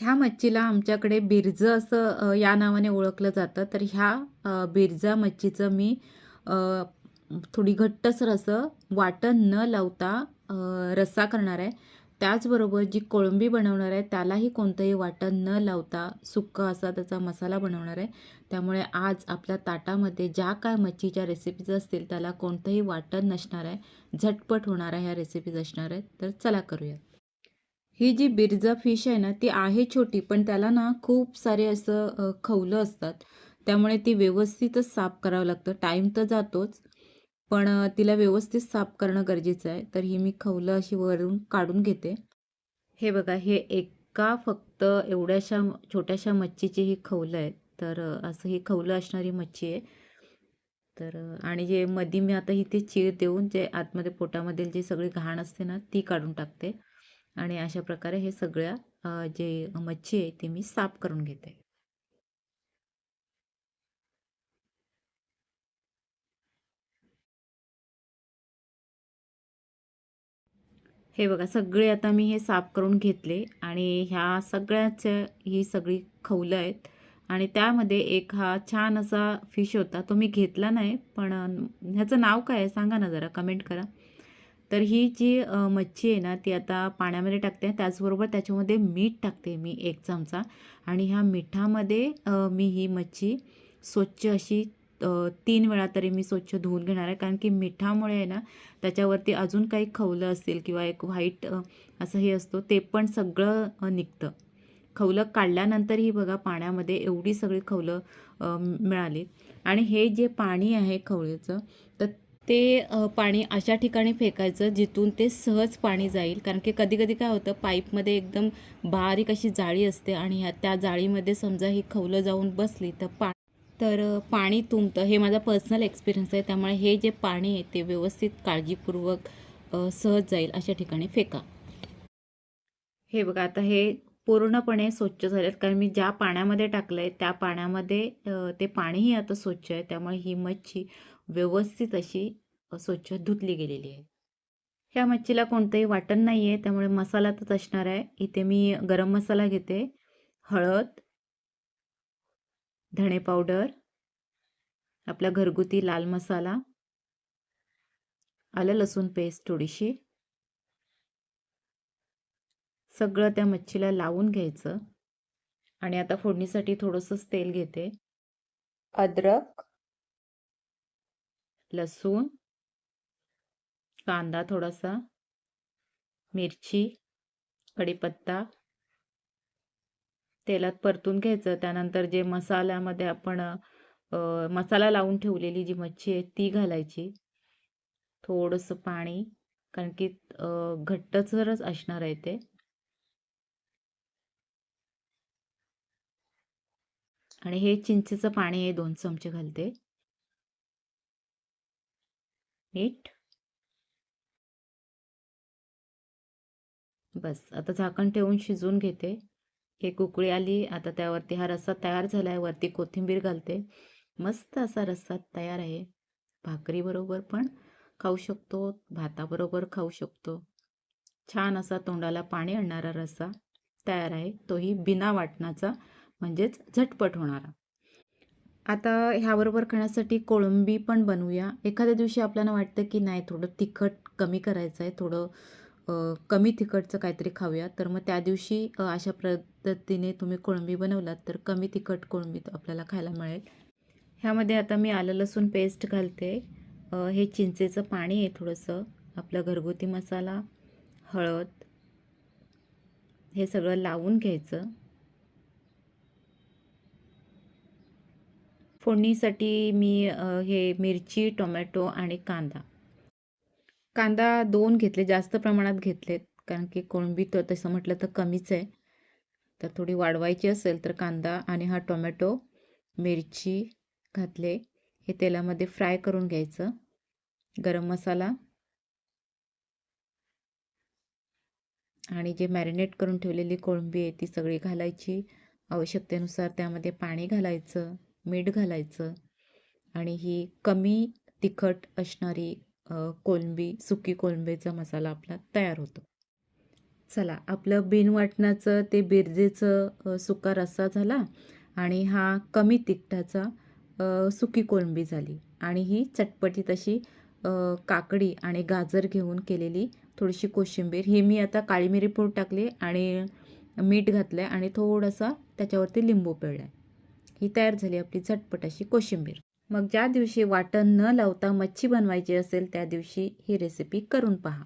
ह्या मच्छीला आमच्याकडे बिरजं असं या नावाने ओळखलं जातं. तर ह्या बिरजा मच्छीचं मी थोडी घट्टसर असं वाटण न लावता रस्सा करणार आहे. त्याचबरोबर जी कोळंबी बनवणार आहे त्यालाही कोणतंही वाटण न लावता सुक्का असा त्याचा मसाला बनवणार आहे. त्यामुळे आज आपल्या ताटामध्ये ज्या काय मच्छीच्या रेसिपीज असतील त्याला कोणतंही वाटण नसणार आहे. झटपट होणाऱ्या ह्या रेसिपीज असणार आहेत. तर चला करूया ही जी बिरजा फिश आहे ना ती आहे छोटी पण त्याला ना खूप सारे असं खवलं असतात. त्यामुळे ती व्यवस्थितच साफ करावं लागतं. टाईम तर जातोच पण तिला व्यवस्थित साफ करणं गरजेचं आहे. तर ही मी खवलं अशी वरून काढून घेते. हे बघा हे एका फक्त एवढ्याशा छोट्याशा मच्छीची ही खवलं आहेत. तर असं ही खवलं असणारी मच्छी आहे. तर आणि जे मधी मी आता इथे चीर देऊन जे आतमध्ये पोटामधील जी सगळी घाण असते ना ती काढून टाकते. आणि अशा प्रकारे हे सगळ्या जे मच्छी आहे ते मी साफ करून घेते. हे बघा सगळे आता मी हे साफ करून घेतले आणि ह्या सगळ्याच ही सगळी खवलं आहेत आणि त्यामध्ये एक हा छान असा फिश होता तो मी घेतला नाही पण ह्याचं नाव काय आहे? सांगा ना जरा कमेंट करा. तर ही जी मच्छी आहे ना ती आता पाण्यामध्ये टाकते त्याचबरोबर त्याच्यामध्ये मीठ टाकते मी एक चमचा. आणि ह्या मिठामध्ये मी ही मच्छी स्वच्छ अशी तीन वेळा तरी मी स्वच्छ धुवून घेणार आहे. कारण की मिठामुळे आहे ना त्याच्यावरती अजून काही खवलं असतील किंवा एक व्हाईट असं हे असतो ते पण सगळं निघतं. खवलं काढल्यानंतरही बघा पाण्यामध्ये एवढी सगळी खवलं मिळाली. आणि हे जे पाणी आहे खवळीचं तर ते पाणी अशा ठिकाणी फेकायचं जिथून ते सहज पाणी जाईल. कारण की कधी कधी काय होतं पाईपमध्ये एकदम बारीक अशी जाळी असते आणि ह्या त्या जाळीमध्ये समजा ही खवलं जाऊन बसली तर पा तर पाणी तुंबतं. हे माझा पर्सनल एक्सपिरियन्स आहे. त्यामुळे हे जे पाणी आहे ते व्यवस्थित काळजीपूर्वक सहज जाईल अशा ठिकाणी फेका. हे बघा आता हे पूर्णपणे स्वच्छ झालेत. कारण मी ज्या पाण्यामध्ये टाकलं आहे त्या पाण्यामध्ये ते पाणीही आता स्वच्छ आहे. त्यामुळे ही मच्छी व्यवस्थित अशी स्वच्छ धुतली गेलेली आहे. ह्या मच्छीला कोणतंही वाटण नाही आहे त्यामुळे मसालातच असणार आहे. इथे मी गरम मसाला घेते. हळद धणे पावडर आपला घरगुती लाल मसाला आलं लसूण पेस्ट थोडीशी. सगळं त्या मच्छीला लावून घ्यायचं. आणि आता फोडणीसाठी थोडंसंच तेल घेते. अद्रक लसूण कांदा थोडासा मिरची कढीपत्ता. तेलात परतून घ्यायचं. त्यानंतर जे मसाल्यामध्ये आपण मसाला लावून ठेवलेली जी मच्छी आहे ती घालायची. थोडंसं पाणी कारण की घट्टच घट्टसरच असणार आहे ते. आणि हे चिंचेचं पाणी आहे दोन चमचे घालते. नीट. बस आता झाकण ठेवून शिजवून घेते. एक उकळी आली आता त्यावरती हा रस्सा तयार झाला आहे वरती कोथिंबीर घालते. मस्त असा रस्सा तयार आहे. भाकरीबरोबर पण खाऊ शकतो भाताबरोबर खाऊ शकतो. छान असा तोंडाला पाणी आणणारा रस्सा तयार आहे. तोही बिना वाटणाचा म्हणजेच झटपट होणारा. आता ह्याबरोबर खाण्यासाठी कोळंबी पण बनवूया. एखाद्या दिवशी आपल्याला वाटतं की नाही थोडं तिखट कमी करायचं आहे थोडं कमी तिखटचं काहीतरी खाऊया. तर मग त्या दिवशी अशा पद्धतीने तुम्ही कोळंबी बनवलात तर कमी तिखट कोळंबी आपल्याला खायला मिळेल. ह्यामध्ये आता मी आलं लसूण पेस्ट घालते. हे चिंचेचं पाणी आहे थोडंसं. आपला घरगुती मसाला हळद हे सगळं लावून घ्यायचं. फोडणीसाठी मी हे मिरची टोमॅटो आणि कांदा. कांदा दोन घेतले जास्त प्रमाणात घेतलेत कारण की कोळंबी तर तसं म्हटलं तर कमीच आहे. तर थोडी वाढवायची असेल तर कांदा आणि हा टोमॅटो मिरची घातले. हे तेलामध्ये फ्राय करून घ्यायचं. गरम मसाला आणि जे मॅरिनेट करून ठेवलेली कोळंबी आहे ती सगळी घालायची. आवश्यकतेनुसार त्यामध्ये पाणी घालायचं. मीठ घालायचं आणि ही कमी तिखट असणारी कोलंबी कोळंबी सुकी कोळंबीचा मसाला आपला तयार होतो. चला आपलं बिनवाटणाचं ते बिरजेचं सुका रस्सा झाला आणि हा कमी तिखटाचा सुकी कोळंबी झाली आणि ही चटपटीत अशी काकडी आणि गाजर घेऊन केलेली थोडीशी कोशिंबीर. ही मी आता काळी मिरी पूड टाकली आणि मीठ घातलं आहे आणि थोडासा त्याच्यावरती लिंबू पिळला आहे ही तयार झाली आपली झटपट अशी कोशिंबीर. मग ज्या दिवशी वाटण न लावता मच्छी बनवायची असेल त्या दिवशी ही रेसिपी करून पहा.